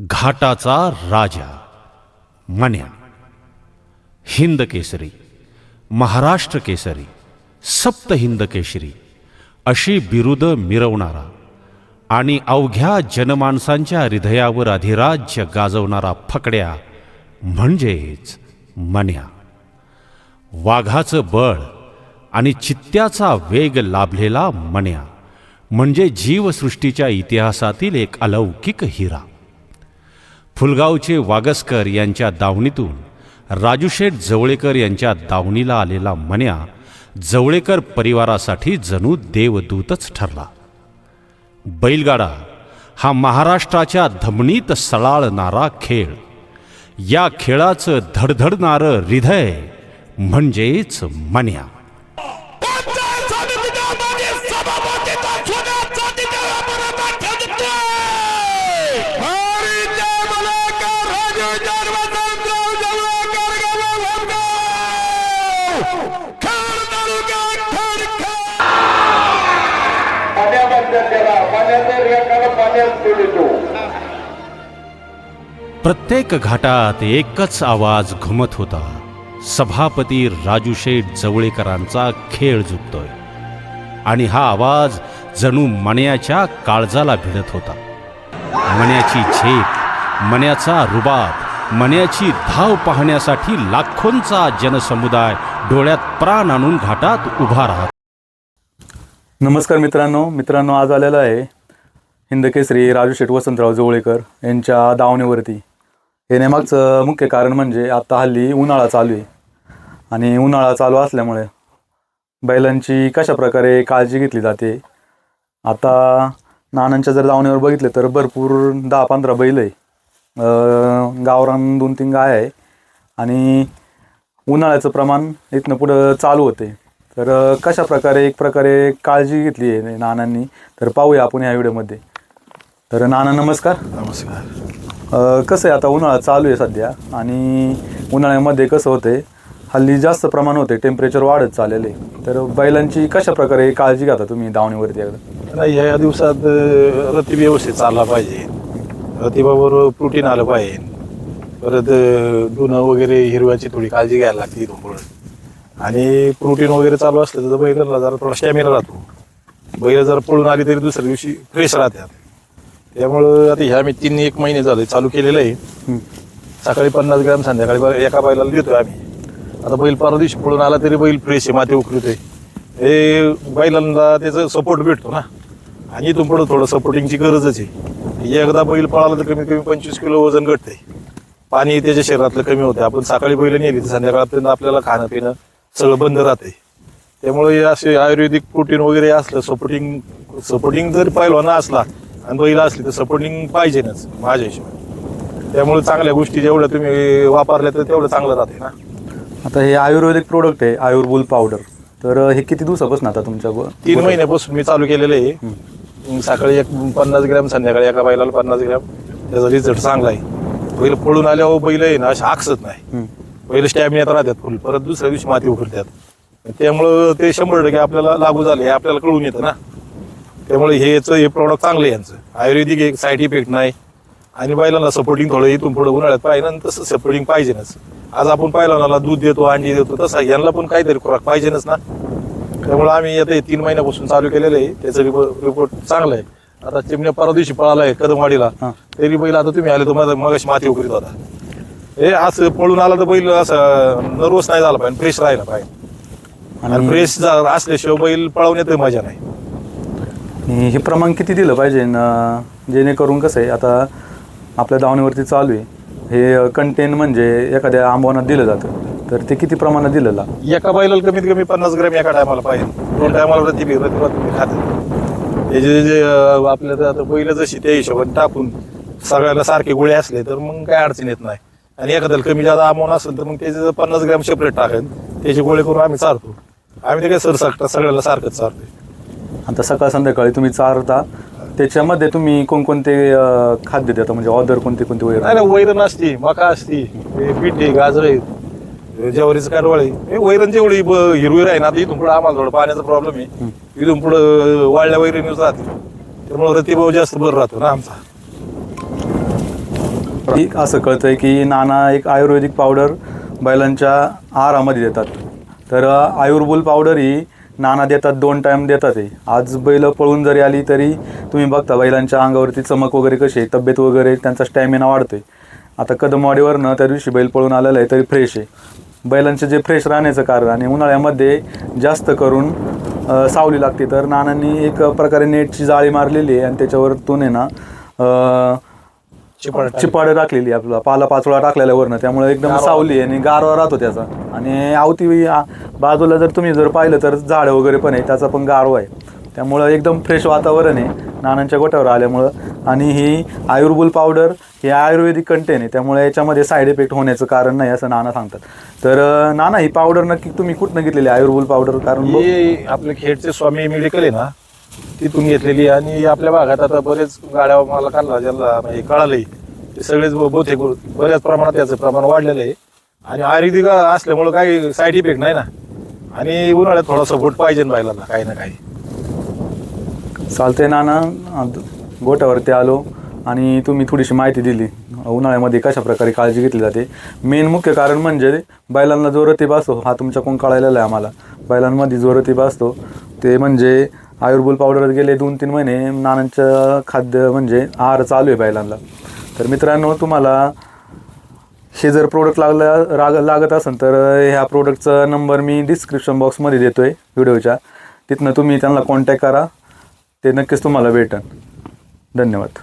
घाटाचा राजा. मन्या हिंद केसरी महाराष्ट्र केसरी सप्त हिंद केसरी अशी बिरुद मिरवणारा आणि अवघ्या जनमानसांच्या हृदयावर अधिराज्य गाजवणारा फकड्या म्हणजेच मन्या. वाघाचं बळ आणि चित्त्याचा वेग लाभलेला मन्या म्हणजे जीवसृष्टीच्या इतिहासातील एक अलौकिक हिरा. फुलगावचे वागसकर यांच्या दावणीतून राजूशेठ जवळेकर यांच्या दावणीला आलेला मन्या जवळेकर परिवारासाठी जणू देवदूतच ठरला. बैलगाडा हा महाराष्ट्राच्या धमनीत सळाळणारा खेळ. या खेळाचं धडधडणारं हृदय म्हणजेच मन्या. प्रत्येक घाटात एकच आवाज घुमत होता. सभापती राजूशेठ जवळेकरांचा खेळ झुकतोय. आणि हा आवाज जणू मण्याच्या काळजाला भिडत होता. मण्याची झेप मण्याचा रुबाब मण्याची धाव पाहण्यासाठी लाखोंचा जनसमुदाय डोळ्यात प्राण आणून घाटात उभा राहत. नमस्कार मित्रांनो. मित्रांनो आज आलेला आहे हिंदकेसरी राजू शेठ वसंतराव जवळेकर यांच्या दावणीवरती. येण्यामागचं मुख्य कारण म्हणजे आता हल्ली उन्हाळा चालू आहे. आणि उन्हाळा चालू असल्यामुळे बैलांची कशा प्रकारे काळजी घेतली जाते? आता नानांच्या जर दावणीवर बघितले तर भरपूर दहा पंधरा बैल आहे. गावरान दोन तीन गाय आहे. आणि उन्हाळ्याचं प्रमाण इथनं पुढं चालू होते. तर कशा प्रकारे एक प्रकारे काळजी घेतली आहे नानांनी? तर पाहूया आपण या व्हिडिओमध्ये. तर नाना नमस्कार. नमस्कार. कसं आहे आता उन्हाळा चालू आहे सध्या आणि उन्हाळ्यामध्ये कसं होते हल्ली जास्त प्रमाण होते टेम्परेचर वाढत चाललेलं आहे. तर बैलांची कशा प्रकारे काळजी घेता तुम्ही धावणीवरती एकदा? नाही या दिवसात रती व्यवस्थित चालला पाहिजे. रतीबाबरोबर प्रोटीन आलं पाहिजे. परत अ, धुणं वगैरे हिरव्याची थोडी काळजी घ्यायला लागते इथून आणि प्रोटीन वगैरे चालू असलं तर बैलाला जरा थोडा स्टॅमिना राहतो. बैल जर पळून आली तरी दुसऱ्या दिवशी फ्रेश राहतात. त्यामुळं आता ह्या मी तीन एक महिने झाले चालू केलेलं आहे. सकाळी पन्नास ग्रॅम संध्याकाळी ब- एका बैलाला देतोय आम्ही. आता बैल परवा दिवशी पळून आला तरी बैल फ्रेश आहे माती उकळतोय हे बैलांना त्याचा सपोर्ट भेटतो ना. आणि इथून पुढं थोडं सपोर्टिंगची गरजच आहे. एकदा बैल पळाला तर कमीत कमी पंचवीस किलो वजन घटते पाणी त्याच्या शरीरातलं कमी होतं आपण सकाळी बैल नेली तर संध्याकाळपर्यंत आपल्याला खाणं पिणं सगळं बंद राहते त्यामुळे हे असे आयुर्वेदिक प्रोटीन वगैरे असलं सपोर्टिंग सपोर्टिंग जर पहिलवाना असला आणि बैल असली तर सपोर्टिंग पाहिजेनच माझ्या हिशोबाने. त्यामुळे चांगल्या गोष्टी जेवढ्या तुम्ही वापरल्या तर तेवढं चांगलं राहते ना. आता हे आयुर्वेदिक प्रोडक्ट आहे आयुर्बुल पावडर तर हे किती दिवसापासून आता तुमच्या गो- तीन महिन्यापासून मी चालू केलेलं आहे. सकाळी एक पन्नास ग्रॅम संध्याकाळी एका बैलाला पन्नास ग्रॅम. त्याचा रिझल्ट चांगला आहे. बैल पळून आल्यावर बैल आहे ना असे आकसत नाही. हम्म. बैल स्टॅमिनात राहतात फुल परत दुसऱ्या दिवशी माती उकरतात त्यामुळं ते शंभर टक्के आपल्याला लागू झाले हे आपल्याला कळून येतं ना. त्यामुळे हेच हे प्रॉडक्ट चांगलं आहे यांचं. आयुर्वेदिक एक साईड इफेक्ट नाही. आणि बैलांना सपोर्टिंग थोडं इथून पुढे उन्हाळ्यात पाहिजे आणि तसं सपोर्टिंग पाहिजेच आज आपण बैलांना दूध देतो अंडी देतो तसं यांना पण काहीतरी खुराक पाहिजेच ना. त्यामुळे आम्ही आता हे तीन महिन्यापासून चालू केलेलं आहे. त्याचं रिपोर्ट चांगलं आहे. आता चिमण्या परवा दिवशी पळाला आहे कदमवाडीला. हा. तरी बैल आता तुम्ही आले तर मगाशी माती उकरीत होता. हे असं पळून आला तर बैल असं नर्वस नाही झाला पाहिजे फ्रेश राहिला पाहिजे. आणि फ्रेश असल्याशिवाय बैल पळवण्यात मजा नाही. आणि हे प्रमाण किती दिलं पाहिजे? ना जेणेकरून कसं आहे आता आपल्या दावणीवरती चालू आहे. हे कंटेन म्हणजे एखाद्या आंबवनात दिलं जातं. तर ते किती प्रमाणात दिलं ला एका बैलाला कमीत कमी पन्नास ग्रॅम एका टायमाला पाहिजे. दोन टायमाला रती बी तुम्ही खाते. हे जे जे आपल्या तर आता बैल जशी त्या हिशोबाने टाकून सगळ्याला सारखे गोळे असले तर मग काय अडचण येत नाही. आणि एखाद्याला कमी जादा अमाऊंट असेल तर मग त्याचे जर पन्नास ग्रॅम सेपरेट टाकेल त्याचे गोळे करून आम्ही चारतो. आम्ही ते काय सर सगळ्याला सारखंच चारतोय. आता सकाळ संध्याकाळी तुम्ही चारता त्याच्यामध्ये तुम्ही कोणकोणते अं, खाद्य देता? म्हणजे ऑर्डर कोणते कोणते नाही वगैरे ना वैरण असती मका असती हे पीठ आहे गाजर आहे ज्वारीचं कारवळ आहे. हे वैरण जेवढी ब- हिरवी राहील आता इथून पुढे आम्हाला थोडं पाण्याचा प्रॉब्लेम आहे. इथून पुढं वाळल्या वैरणीच राहते. त्यामुळे रतिभाव जास्त बरं राहतो ना आमचा. प्र- असं कळतंय की नाना एक आयुर्वेदिक पावडर बैलांच्या आहारामध्ये देतात. तर आयुर्बुल पावडर ही नाना देतात दोन टाईम देतात हे. आज बैल पळून जरी आली तरी तुम्ही बघता बैलांच्या अंगावरती चमक वगैरे कशी आहे तब्येत वगैरे त्यांचा स्टॅमिना वाढतो आहे आता कदमवाडीवरनं त्या दिवशी बैल पळून आलेला आहे तरी फ्रेश आहे. बैलांचे जे फ्रेश राहण्याचं कारण आणि उन्हाळ्यामध्ये जास्त करून सावली लागते. तर नानांनी एक प्रकारे नेटची जाळी मारलेली आहे आणि त्याच्यावरतून आहे ना चिपाड चिपाड टाकलेली आपला पाला पाचोळा टाकलेला वरनं त्यामुळे एकदम सावली आणि गारवा राहतो त्याचा. आणि आवती बाजूला जर तुम्ही जर पाहिलं तर झाडं वगैरे पण आहे त्याचा पण गारवा आहे. त्यामुळं एकदम फ्रेश वातावरण आहे नानांच्या गोट्यावर आल्यामुळं. आणि ही आयुर्बुल पावडर ही आयुर्वेदिक कंटेन आहे त्यामुळे याच्यामध्ये साईड इफेक्ट होण्याचं कारण नाही असं नाना सांगतात. तर नाना ही पावडर नक्की तुम्ही कुठनं घेतलेली आहे आयुर्बुल पावडर कारण आपले खेडचे स्वामी मेडिकल आहे ना तिथून घेतलेली आणि आपल्या भागात आता बरेच गाड्या मला काढला ज्याला म्हणजे कळालंय. ते सगळेच बहुतेक बऱ्याच प्रमाणात त्याचं प्रमाण वाढलेलं आहे. आणि आयुर्वेदिक असल्यामुळं काही साईड इफेक्ट नाही ना. आणि उन्हाळ्यात थोडा सपोर्ट पाहिजे ना काही ना काही. चालतंय नाना आज गोट्यावरती आलो आणि तुम्ही थोडीशी माहिती दिली. उन्हाळ्यामध्ये कशा प्रकारे काळजी घेतली जाते. मेन मुख्य कारण म्हणजे बैलांना जो रतीब असतो हा तुमच्याकडून कळालेला आहे आम्हाला. बैलांमध्ये जो रतीब असतो ते म्हणजे आयुर्बुल पावडर गेले दोन तीन महिने. नानांचं खाद्य म्हणजे आहार चालू आहे बैलांना तर मित्रांनो तुम्हाला हे जर प्रोडक्ट लागलं राग लागत असेल तर ह्या प्रोडक्टचा नंबर मी डिस्क्रिप्शन बॉक्समध्ये देतो आहे व्हिडिओच्या. तिथनं तुम्ही त्यांना कॉन्टॅक्ट करा. ते नक्कीच तुम्हाला भेटेल धन्यवाद.